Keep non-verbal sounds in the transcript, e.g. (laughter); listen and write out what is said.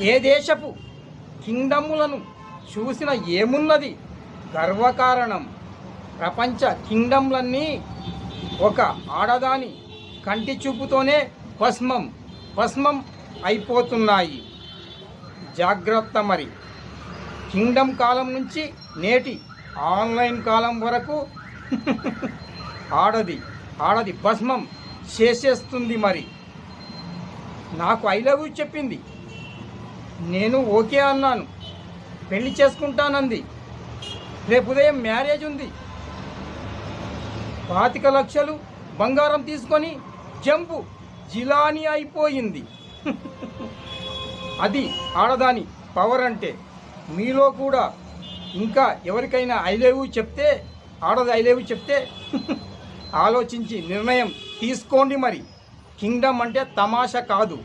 ఏ దేశపు కింగ్డములను చూసిన ఏమున్నది? గర్వకారణం. ప్రపంచ కింగ్డమ్లన్నీ ఒక ఆడదాని కంటి చూపుతోనే భస్మం భస్మం అయిపోతున్నాయి. జాగ్రత్త మరి. కింగ్డమ్ కాలం నుంచి నేటి ఆన్లైన్ కాలం వరకు (laughs) ఆడది ఆడది భస్మం చేసేస్తుంది మరి. నాకు ఐ లవ్ యూ చెప్పింది. నేను ఓకే అన్నాను. పెళ్ళి చేసుకుంటానంది. రేపు ఉదయం మ్యారేజ్ ఉంది. పాతిక లక్షలు బంగారం తీసుకొని జంపు జిలాని అయిపోయింది. అది ఆడదాని పవర్ అంటే. మీలో కూడా ఇంకా ఎవరికైనా ఐలేవు చెప్తే ఆడది ఐలేవు చెప్తే ఆలోచించి నిర్ణయం తీసుకోండి మరి. కింగ్డమ్ అంటే తమాషా కాదు.